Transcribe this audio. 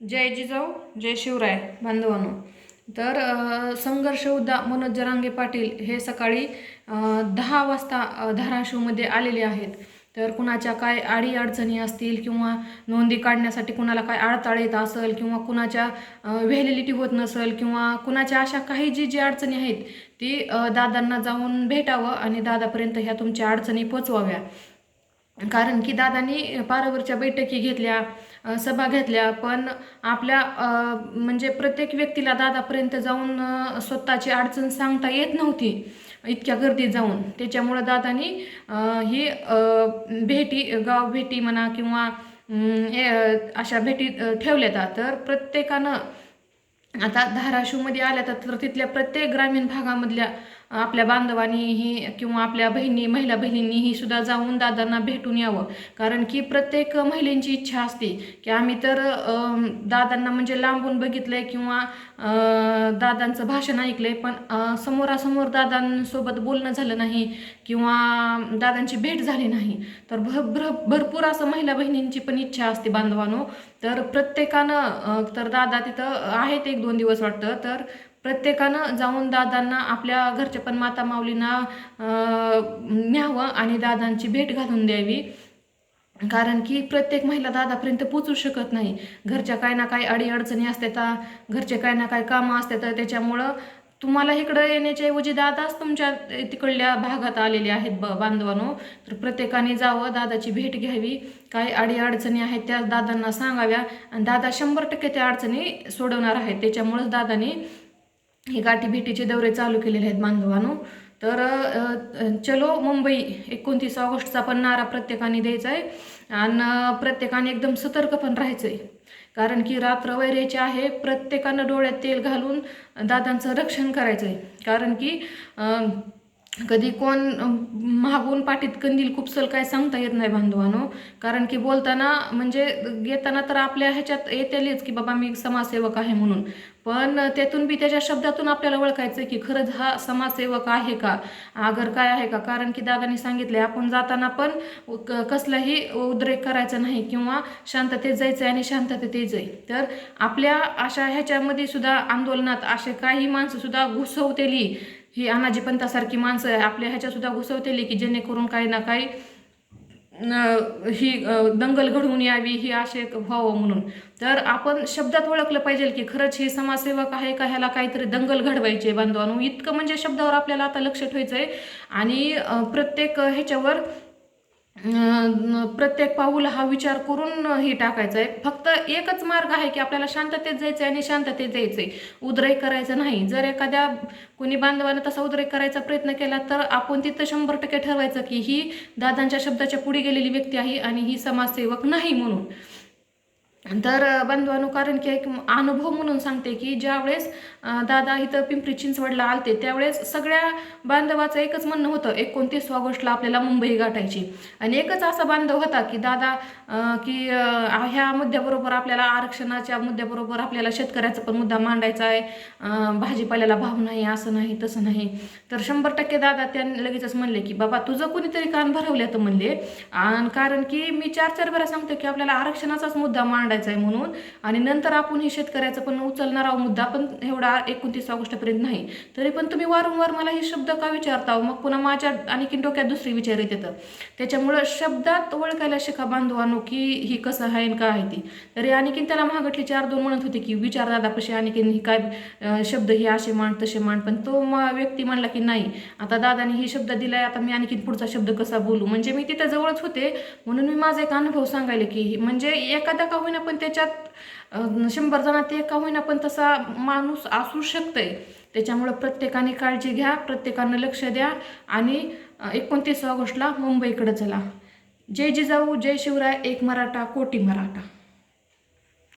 जय जिजाऊ जय शिवराय बांधवांनो. तर संघर्ष उद्या मनोज जरांगे पाटील हे सकाळी दहा वाजता धाराशिवमध्ये आलेले आहेत. तर कुणाच्या काय आडी अडचणी असतील किंवा नोंदी काढण्यासाठी कुणाला काय अडताळ येत असेल किंवा कुणाच्या व्हॅलिडिटी होत नसेल किंवा कुणाच्या अशा काही जी जी अडचणी आहेत ती दादांना जाऊन भेटावं आणि दादापर्यंत ह्या तुमच्या अडचणी पोचवाव्या. कारण की दादांनी पारावरच्या बैठकी घेतल्या सभा घेतल्या. पण आपल्या म्हणजे प्रत्येक व्यक्तीला दादापर्यंत जाऊन स्वतःची अडचण सांगता येत नव्हती इतक्या गर्दीत जाऊन. त्याच्यामुळं दादांनी ही भेटी गाव भेटी म्हणा किंवा अशा भेटी ठेवल्या तर प्रत्येकानं आता धाराशिवमध्ये आल्या तर तिथल्या प्रत्येक ग्रामीण भागामधल्या आपल्या बांधवांनीही किंवा आपल्या बहिणी महिला बहिणींनीही सुद्धा जाऊन दादांना भेटून यावं. कारण की प्रत्येक महिलेंची इच्छा असते की आम्ही तर दादांना म्हणजे लांबून बघितलंय किंवा दादांचं भाषण ऐकलंय पण समोरासमोर दादांसोबत बोलणं झालं नाही किंवा दादांची भेट झाली नाही तर भर भर भरपूर असं महिला बहिणींची पण इच्छा असते बांधवानो. तर प्रत्येकानं तर दादा तिथं आहेत एक दोन दिवस वाटतं तर प्रत्येकानं जाऊन दादांना आपल्या घरच्या पण माता माऊलींना न्यावं आणि दादांची भेट घालून द्यावी. कारण की प्रत्येक महिला दादापर्यंत पोचू शकत नाही. घरच्या काय ना काय अडीअडचणी असतात घरचे काय ना काय कामं असतात त्याच्यामुळं तुम्हाला इकडं येण्याच्या ऐवजी दादाच तुमच्या तिकडल्या भागात आलेले आहेत ब बांधवानो. तर प्रत्येकाने जावं दादाची भेट घ्यावी. काय अडी अडचणी आहेत त्या दादांना सांगाव्या. आणि दादा शंभर टक्के त्या अडचणी सोडवणार आहेत. त्याच्यामुळंच दादाने हे गाठी भेटीचे दौरे चालू केलेले आहेत बांधवानो. तर चलो मुंबई एकोणतीस ऑगस्टचा पण नारा प्रत्येकाने द्यायचा आहे. आणि प्रत्येकाने एकदम सतर्क पण राहायचं आहे कारण की रात्र वैरेचे आहे प्रत्येकानं डोळ्यात तेल घालून दादांचं रक्षण करायचं आहे कारण की कधी कोण महागून मागून पाठीत कंदील कुपसल काय सांगता येत नाही बांधवानो. कारण की बोलताना म्हणजे येताना तर आपल्या ह्याच्यात येतेलीच की बाबा मी समाजसेवक आहे म्हणून. पण त्यातून बी त्याच्या शब्दातून आपल्याला ओळखायचं की खरंच हा समाजसेवक आहे का? आगर काय आहे का? कारण की दादांनी सांगितले आपण जाताना पण क- कसलाही उद्रेक करायचा नाही किंवा शांततेत जायचं आणि शांततेत जाईल तर आपल्या अशा ह्याच्यामध्ये सुद्धा आंदोलनात असे काही माणसं सुद्धा घुसवतेली. ही अनाजी पंतासारखी माणसं आपल्या ह्याच्यासुद्धा घुसवतेली की जेणेकरून काही ना काही ही दंगल घडवून यावी ही असे व्हावं म्हणून. तर आपण शब्दात ओळखलं पाहिजे की खरंच हे समाजसेवक आहे का? ह्याला काहीतरी दंगल घडवायची बांधवांनो इतकं म्हणजे शब्दावर आपल्याला आता लक्ष ठेवायचं आहे आणि प्रत्येक ह्याच्यावर प्रत्येक पाऊल हा विचार करून हे टाकायचा आहे फक्त एकच मार्ग आहे की आपल्याला शांततेत जायचं आहे आणि शांततेत जायचं आहे उद्रेक करायचं नाही. जर एखाद्या कोणी बांधवानं तसा उद्रेक करायचा प्रयत्न केला तर आपण तिथं शंभर टक्के ठरवायचं की ही दादांच्या शब्दाच्या पुढे गेलेली व्यक्ती आहे आणि ही समाजसेवक नाही म्हणून. तर बंधवानु कारण की एक अनुभव म्हणून सांगते की ज्यावेळेस दादा इथं पिंपरी चिंचवडला आलते त्यावेळेस सगळ्या बांधवाचं एकच म्हणणं होतं एकोणतीस ऑगस्टला आपल्याला मुंबई गाठायची. आणि एकच असा बांधव होता की दादा की ह्या मुद्द्याबरोबर आपल्याला आरक्षणाच्या मुद्द्याबरोबर आपल्याला शेतकऱ्याचा पण मुद्दा मांडायचा आहे. भाजीपाल्याला भाव नाही असं नाही तसं नाही. तर शंभर टक्के दादा त्यांनी लगेचच म्हणले की बाबा तुझं कोणीतरी कान भरवल्यात म्हणले. आणि कारण की मी चार चार वेळा सांगतो की आपल्याला आरक्षणाचाच मुद्दा मांडायचा आहे म्हणून. आणि नंतर आपण हे शेतकऱ्याचा पण उचलणारा मुद्दा पण एवढा एकोणतीस ऑगस्टपर्यंत नाही. तरी पण तुम्ही वारंवार मला हे शब्द का विचारता हो? मग पुन्हा माझ्या आणखीन डोक्यात दुसरी विचार येत येतं त्याच्यामुळं शब्दात ओळखायला शिका बांधवानो की ही कसं आहे आणि काय आहे ती. तरी आणखीन त्याला महागटली चार दोन म्हणत होते की विचार दादा कशी आणखीन ही काय शब्द हे असे मांड तसे मांड. पण तो व्यक्ती म्हणला की नाही आता दादाने हे शब्द दिलाय आता मी आणखीन पुढचा शब्द कसा बोलू? म्हणजे मी तिथं जवळच होते. म्हणून मी माझा एक अनुभव सांगायला की म्हणजे एखादा का होईना पण त्याच्यात शंभर जणात एका होईना पण तसा माणूस असू शकतंय. त्याच्यामुळं प्रत्येकाने काळजी घ्या प्रत्येकानं लक्ष द्या आणि एकोणतीस ऑगस्टला मुंबईकडे चला. जय जिजाऊ जय शिवराय एक मराठा कोटी मराठा.